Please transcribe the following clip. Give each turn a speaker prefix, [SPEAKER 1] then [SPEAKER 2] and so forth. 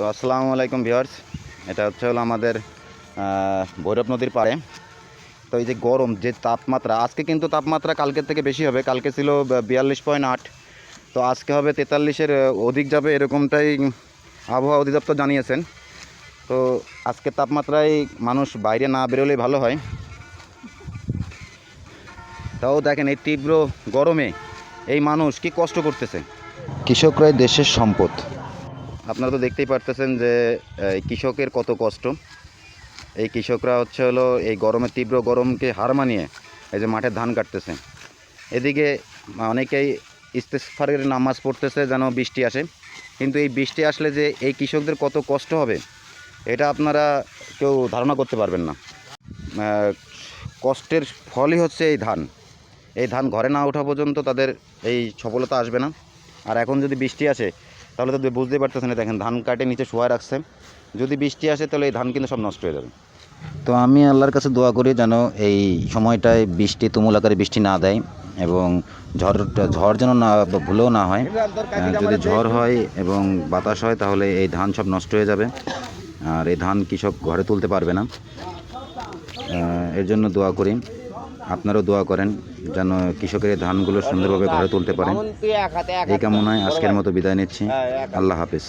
[SPEAKER 1] তো আসসালামু আলাইকুম ভিউয়ার্স। এটা হচ্ছে হলো আমাদের ভৈরব নদীর পাড়ে। তো এই যে গরম, যে তাপমাত্রা, আজকে কিন্তু তাপমাত্রা কালকের থেকে বেশি হবে, কালকে ছিল বিয়াল্লিশ পয়েন্ট আট। তো আজকে হবে তেতাল্লিশের অধিক যাবে এরকমটাই আবহাওয়া অধিদপ্তর জানিয়েছেন। তো আজকে তাপমাত্রায় মানুষ বাইরে না বেরোলেই ভালো হয়। তাও দেখেন এই তীব্র গরমে এই মানুষ কি কষ্ট করতেছে? কৃষকরাই দেশের সম্পদ। আপনারা তো দেখতেই পারতেছেন যে কৃষকের কত কষ্ট। এই কৃষকরা হচ্ছে হলো এই গরমের তীব্র গরমকে হার মানিয়ে এই যে মাঠে ধান কাটতেছে। এদিকে অনেকেই ইস্তেফারের নামাজ পড়তেছে যেন বৃষ্টি আসে। কিন্তু এই বৃষ্টি আসলে যে এই কৃষকদের কত কষ্ট হবে, এটা আপনারা কেউ ধারণা করতে পারবেন না। কষ্টের ফলই হচ্ছে এই ধান। এই ধান ঘরে না ওঠা পর্যন্ত তাদের এই সফলতা আসবে না। আর এখন যদি বৃষ্টি আসে তাহলে তো বুঝতেই পারতেছেন দেখেন, ধান কাটে, নিচে শোয়া রাখছে। যদি বৃষ্টি আসে, তাহলে এই ধান কিন্তু সব নষ্ট হয়ে যাবে। তো আমি আল্লাহর কাছে দোয়া করি যেন এই সময়টায় বৃষ্টি, তুমুল আকারে বৃষ্টি না দেয় এবং ঝড় ঝড় যেন না, ভুলেও না হয়। যদি ঝড় হয় এবং বাতাস হয়, তাহলে এই ধান সব নষ্ট হয়ে যাবে। আর এই ধান কৃষক ঘরে তুলতে পারবে না। এর জন্য দোয়া করি। আপনারাও দোয়া করেন যেন কৃষকের ধানগুলো সুন্দরভাবে ঘরে তুলতে পারেন। এই কামনায় আজকের মতো বিদায় নিচ্ছি। আল্লাহ হাফিজ।